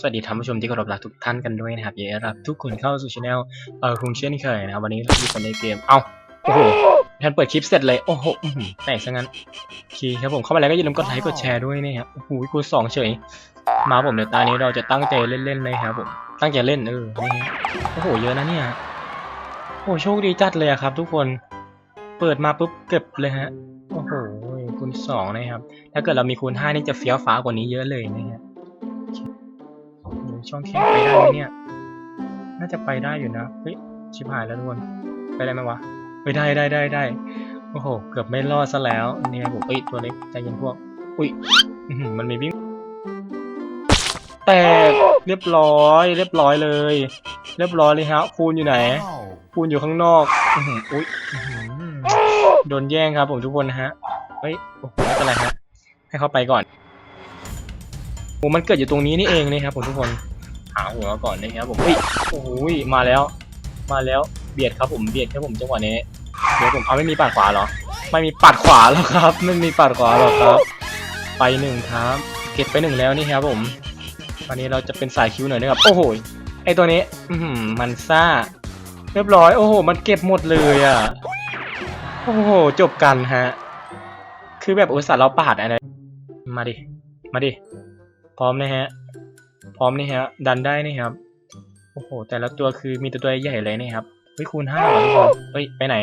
สวัสดีท่านผู้ชมที่เคารพรักทุกท่านกันด้วยนะครับยินดีต้อนรับทุกคนเข้าสู่ช anel เออคุงเช่นเคยนะครับวันนี้เราอยู่กันในเกม เอ้า โอ้โหท่านเปิดคลิปเสร็จเลย โอ้โหแตกซะงั้นโอเคครับผมเข้ามาแล้วก็อย่าลืมกดไลค์กดแชร์ด้วยนะครับโอ้โหคูณสองเฉย มาผมเดี๋ยวตานี้เราจะตั้งใจเล่นๆเลยครับผม ตั้งใจเล่นเออนี่โอ้โหเยอะนะเนี่ย โอ้โหโชคดีจัดเลยครับ ทุกคน เปิดมาปุ๊บเก็บเลยฮะ โอ้โหคูณสองนะครับ ถ้าเกิดเรามีคูณห้านี่จะเฟี้ยวฟ้ากว่านี้เยอะเลยนะฮะ ช่องแคบไปได้ไหมเนี่ย น่าจะไปได้อยู่นะ เฮ้ย ชิบหายแล้วทุกคน ไปได้ไหมวะไปได้ได้ได้ได้ โอ้โห เกือบไม่รอดซะแล้วนี่ยผมเอ้ยตัวเล็กใจเย็นพวก อุ้ยมันมีวิ่ง แตกเรียบร้อย เรียบร้อยเลย เรียบร้อยเลยฮะคูณอยู่ไหนคูณอยู่ข้างนอกอุ้ยโดนแย่งครับผมทุกคนฮะ เฮ้ย โอ้โหไม่เป็นไรฮะ ให้เขาไปก่อนโอ้มันเกิดอยู่ตรงนี้นี่เองนะครับผมทุกคน หาหัวก่อนนะครับผมเฮ้ยโอ้โหมาแล้ว มาแล้วเบียดครับผมเบียดครับผมจังหวะนี้เดี๋ยวผมเอาไม่มีปัดขวาเหรอ ไม่มีปัดขวาแล้วครับ ไม่มีปัดขวาหรอกครับ ไปหนึ่งครับเก็บไปหนึ่งแล้วนี่ครับผมวันนี้เราจะเป็นสายคิวหน่อยนะครับโอ้โหไอตัวนี้อืมันซ่า เรียบร้อย โอ้โห มันเก็บหมดเลยอะโอ้โห จบกันฮะ คือแบบอุตส่าห์เราปาดอะไรมาดิ มาดิ พร้อมนะฮะ พร้อมนี่ฮะ ดันได้นี่ครับ โอ้โห แต่ละตัวคือมีแต่ตัวใหญ่เลยนี่ครับเฮ้ยคูณห้าเหรอทุกคนเฮ้ยไปไหน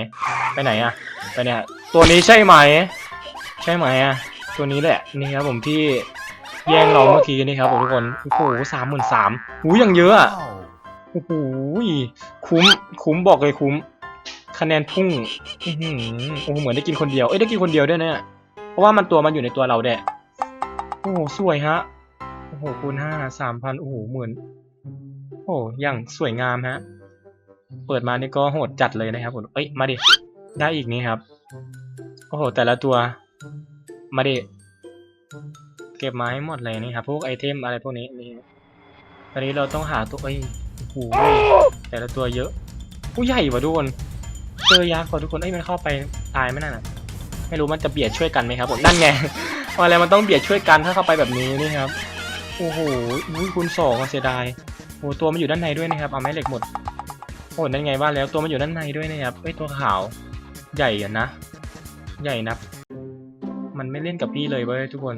ไปไหนอะไปเนี่ยตัวนี้ใช่ไหม ใช่ไหมอะตัวนี้แหละนี่ครับผมที่แย่งเราเมื่อกี้นี่ครับผมทุกคนโอ้โหสามหมื่นสามหูยังเยอะอะโอ้โหคุ้มคุ้มบอกเลยคุ้ม คะแนนพุ่งอื้อหือโอ้โหเหมือนได้กินคนเดียวเอ้ยได้กินคนเดียวด้วยเนี่ยเพราะว่ามันตัวมันอยู่ในตัวเราแดะโอ้โหสวยฮะ โอ้โหคูณห้าสามพันโอ้โหหมื่นโอ้โหอย่างสวยงามฮะ เปิดมานี่ก็โหดจัดเลยนะครับผมเอ้ยมาดิได้อีกนี่ครับ โอ้โห แต่ละตัว มาดิเก็บมาให้หมดเลยนี่ครับ พวกไอเทมอะไรพวกนี้นี่ตอนนี้เราต้องหาตัวเอ้ยโอ้โหแต่ละตัวเยอะ ผู้ใหญ่ว่ะทุกคนเจอยักษ์กว่าทุกคนเอ้ยมันเข้าไปตายไหมนั่นน่ะไม่รู้มันจะเบียดช่วยกันไหมครับผมนั่นไงอะไรมันต้องเบียดช่วยกันถ้าเข้าไปแบบนี้นี่ครับ โอ้โหอุ้ยคูณสองอะเสียดายโอ้ตัวมันอยู่ด้านในด้วยนะครับเอาไม้เหล็กหมดโอ้นั่นไงว่าแล้วตัวมันอยู่ด้านในด้วยนะครับเอ้ยตัวขาวใหญ่อะนะ ใหญ่นะมันไม่เล่นกับพี่เลยเว้ยทุกคน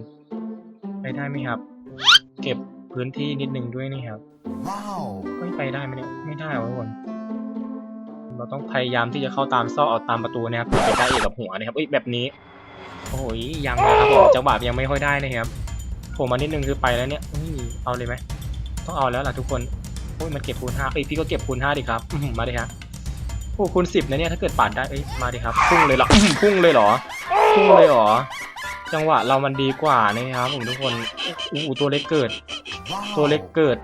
ไปได้ไหมครับ เก็บพื้นที่นิดนึงด้วยนี่ครับ Wow. ไม่ไปได้ไหมเนี่ยไม่ได้หรอทุกคนเราต้องพยายามที่จะเข้าตามซอกเอาตามประตูนะครับไปได้เอกกับหัวนะครับเอ้ยแบบนี้ โอ้ยยังนะครับผมจังหวะยังไม่ค่อยได้นะครับ ผมมานิดนึงคือไปแล้วเนี่ยอุ้ยเอาเลยไหมต้องเอาแล้วล่ะทุกคนโอ้ยมันเก็บคูณห้าเอ้ยพี่ก็เก็บคูณห้าดิครับมาดิฮะโอ้คูณสิบนะเนี่ยถ้าเกิดปาดได้เอ้ยมาดิครับพุ่งเลยเหรอพุ่งเลยเหรอพุ่งเลยเหรอจังหวะเรามันดีกว่านะครับผมทุกคนอู้หูตัวเล็กเกิด ตัวเล็กเกิด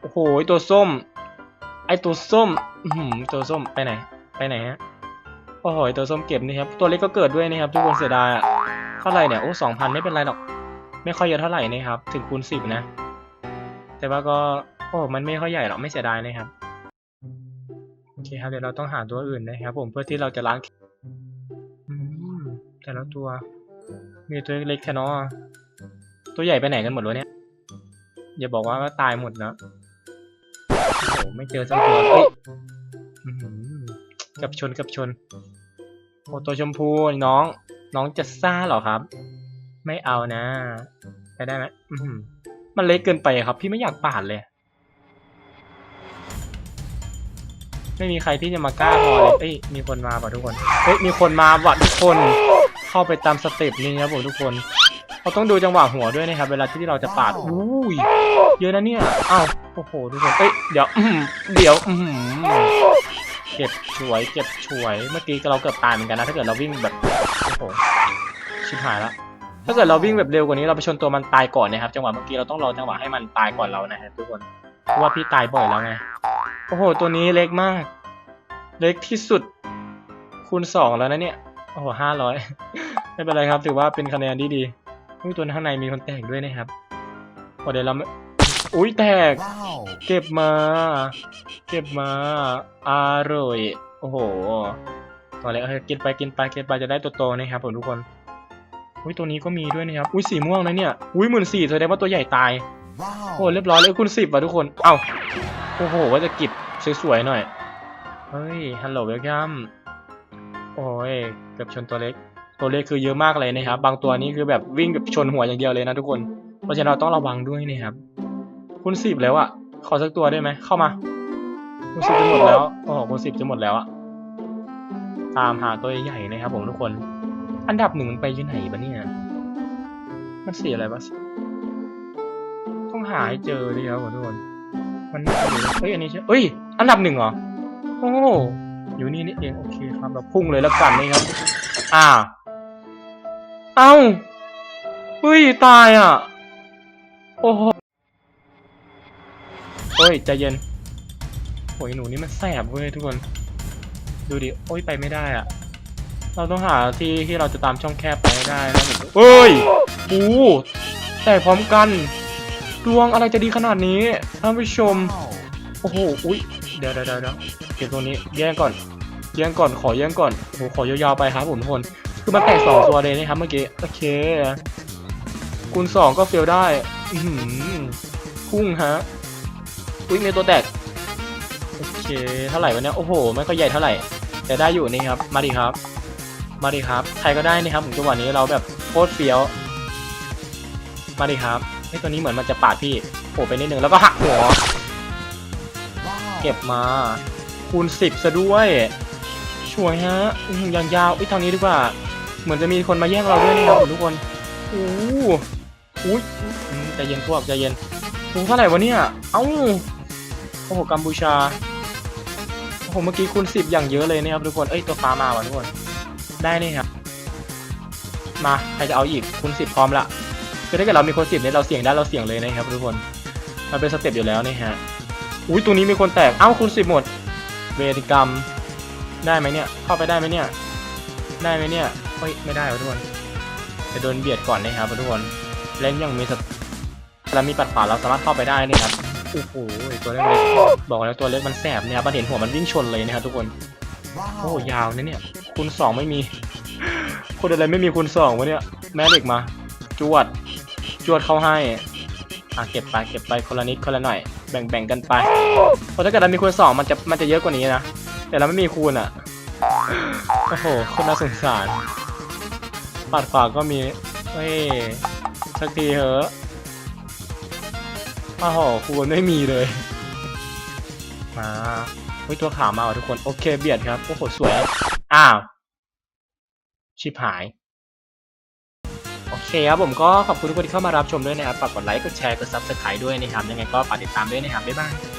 โอ้โหตัวส้ม ไอตัวส้มหือตัวส้มไปไหน ไปไหนฮะโอ้โหตัวส้มเก็บนี่ครับตัวเล็กก็เกิดด้วยนะครับทุกคนเสียดายอะเท่าไรเนี่ยโอ้สองพันไม่เป็นไรหรอก ไม่ค่อยเยอะเท่าไหร่นะครับ ถึงคูณสิบนะ แต่ว่าก็โอ้มันไม่ค่อยใหญ่หรอกไม่เสียดายนะครับโอเคครับเดี๋ยวเราต้องหาตัวอื่นนะครับ ผมเพื่อที่เราจะล้างแต่ละตัว มีตัวเล็กแค่นอตัวใหญ่ไปไหนกันหมดวะเนี่ยอย่าบอกว่าตายหมดนะโอ้ไม่เจอสักตัวเอ้ยกับชนกับชนโอ้ตัวชมพูน้อง น้องจะซ่าเหรอครับ ไม่เอานะไปได้ไหมมันเล็กเกินไปครับ พี่ไม่อยากปาดเลย ไม่มีใครที่จะมากล้าพอเลยเอ้ยมีคนมาป่ะทุกคนเฮ้ยมีคนมาว่ะทุกคน เข้าไปตามสเต็ปนี้นะครับผมทุกคนเราต้องดูจังหวะหัวด้วยนะครับ เวลาที่เราจะปาดอุ้ยเยอะนะเนี่ยอ้าวโอ้โหทุกคนเอ้ยเดี๋ยวเดี๋ยวเก็บช่วยเก็บช่วยเมื่อกี้เราเกือบตายเหมือนกันนะถ้าเกิดเราวิ่งแบบโอ้โหชิบหายละ ถ้าเกิดเราวิ่งแบบเร็วกว่านี้เราไปชนตัวมันตายก่อนนะครับ จังหวะเมื่อกี้เราต้องรอจังหวะให้มันตายก่อนเรานะครับทุกคนเพราะว่าพี่ตายบ่อยแล้วไงโอ้โห ตัวนี้เล็กมาก เล็กที่สุด คูณสองแล้วนะเนี่ยโอ้โหห้าร้อยไม่เป็นไรครับ ถือว่าเป็นคะแนนที่ดีอุ้ยตัวข้างในมีคนแตกด้วยนะครับพอเดี๋ยวเราไม่อุ้ยแตก Wow. เก็บมา เก็บมาอร่อยโอ้โหตัวเล็กเออกินไปกินไปกินไปจะได้ตัวโตนะครับผมทุกคน อุ้ยตัวนี้ก็มีด้วยนะครับ อุ้ยสีม่วงนะเนี่ย อุ้ยหมื่นสี่แสดงว่าตัวใหญ่ตาย โอ้เรียบร้อยเลยคุณสิบว่ะทุกคน เอ้า โอ้โหว่าจะกิบสวยๆหน่อย เฮ้ย ฮัลโหลเวลคัมโอ้ย เกือบชนตัวเล็ก ตัวเล็กคือเยอะมากเลยนะครับ บางตัวนี้คือแบบวิ่งแบบชนหัวอย่างเดียวเลยนะทุกคน เพราะฉะนั้นเราต้องระวังด้วยนะครับ คุณสิบแล้วอะขอสักตัวได้ไหม เข้ามา คุณสิบจะหมดแล้ว โอ้โหคุณสิบจะหมดแล้วอะตามหาตัวใหญ่ๆนะครับผมทุกคน อันดับหนึ่งมันไปอยู่ไหนบะเนี่ย มันเสียอะไรวะต้องหาให้เจอดิครับทุกคน มันน่าเฮ้ยอันนี้ใช่เฮ้ย อันดับหนึ่งเหรอ โอ้อยู่นี่นี่เองโอเคครับเราพุ่งเลยแล้วกันนี่ครับ อ่า เอ้า เฮ้ยตายอะ โอ้โหโอ้ยใจเย็นโอ้ยหนูนี่มันแสบเว้ยทุกคน ดูดิ โอ้ยไปไม่ได้อะ เราต้องหาที่ที่เราจะตามช่องแคบไปให้ได้แล้วผมเฮ้ยโอ้แต่พร้อมกันดวงอะไรจะดีขนาดนี้ท่านผู้ชม โอ้โห อุ้ยเดี๋ยวเดี๋ยวเดี๋ยวเดี๋ยวเก็บตรงนี้ แย่งก่อน แย่งก่อน ขอแย่งก่อนโอ้โหขอยาวๆไปครับผมทุกคน คือมันแตกสองตัวเลยนะครับเมื่อกี้ โอเค คูณสองก็เฟลได้ อืพุ่งฮะ อุ้ยมีตัวแตก โอเค เท่าไหร่วะเนี่ย โอ้โห ไม่ค่อยใหญ่เท่าไหร่ แต่ได้อยู่นี่ครับ มาดิครับ มาดิครับ ใครก็ได้นะครับผมจังหวะนี้เราแบบโคตรเฟี้ยว มาดิครับไอ้ตัวนี้เหมือนมันจะปาดพี่โผล่ไปนิดนึงแล้วก็หักหัว เก็บมา คูณสิบซะด้วยช่วยฮะยังยาวอีกทางนี้ดีกว่า เหมือนจะมีคนมาแย่งเราด้วยนะครับทุกคนโอ้โหอุ้ยอืมใจเย็นพวกใจเย็นโอ้เท่าไหร่วะเนี่ย เอ้า โอ้โหกัมพูชาโอ้โหเมื่อกี้คูณสิบอย่างเยอะเลยนะครับทุกคน เอ้ยตัวฟ้ามาว่ะทุกคน ได้นี่ครับ มาใครจะเอาอีกคูณสิบพร้อมละคือถ้าเกิดเรามีคนสิบเนี่ยเราเสี่ยงได้เราเสี่ยงเลยนะครับทุกคนมันเป็นสเต็ปอยู่แล้วนี่ฮะอุ้ยตัวนี้มีคนแตกเอ้าคูณสิบหมด เวรกรรม ได้ไหมเนี่ย เข้าไปได้ไหมเนี่ย ได้ไหมเนี่ยเฮ้ยไม่ได้วะทุกคนจะโดนเบียดก่อนนะครับทุกคนเล่นยังมีสเตแล้วมีปัดขวาเราสามารถเข้าไปได้นี่ครับโอ้โหตัวเล็กบอกแล้วตัวเล็กมันแสบเนี่ยครับมันเห็นหัวมันวิ่งชนเลยนะครับทุกคน โอ้ยาวนะเนี่ย คูณสองไม่มีคนอะไรไม่มีคูณสองวะเนี่ย แม่เหล็กมา จวด จวดเข้าให้อะเก็บไปเก็บไปคนละนิดคนละหน่อยแบ่งแบ่งกันไปเพราะถ้าเกิดเรามีคูณสองมันจะมันจะเยอะกว่านี้นะแต่เราไม่มีคูณอะโอ้โหคนน่าสงสารปัดขวาก็มีเฮ้ยสักทีเหอะโอ้โหคูณไม่มีเลยมาเฮ้ยตัวขาวมาว่ะทุกคนโอเคเบียดครับโอ้โหสวย อ้าว ชิบหาย โอเคครับผมก็ขอบคุณทุกคนที่เข้ามารับชมด้วยนะครับ ฝากกดไลค์ กดแชร์ กด subscribe ด้วยนะครับ ยังไงก็ฝากติดตามด้วยนะครับ บ๊ายบาย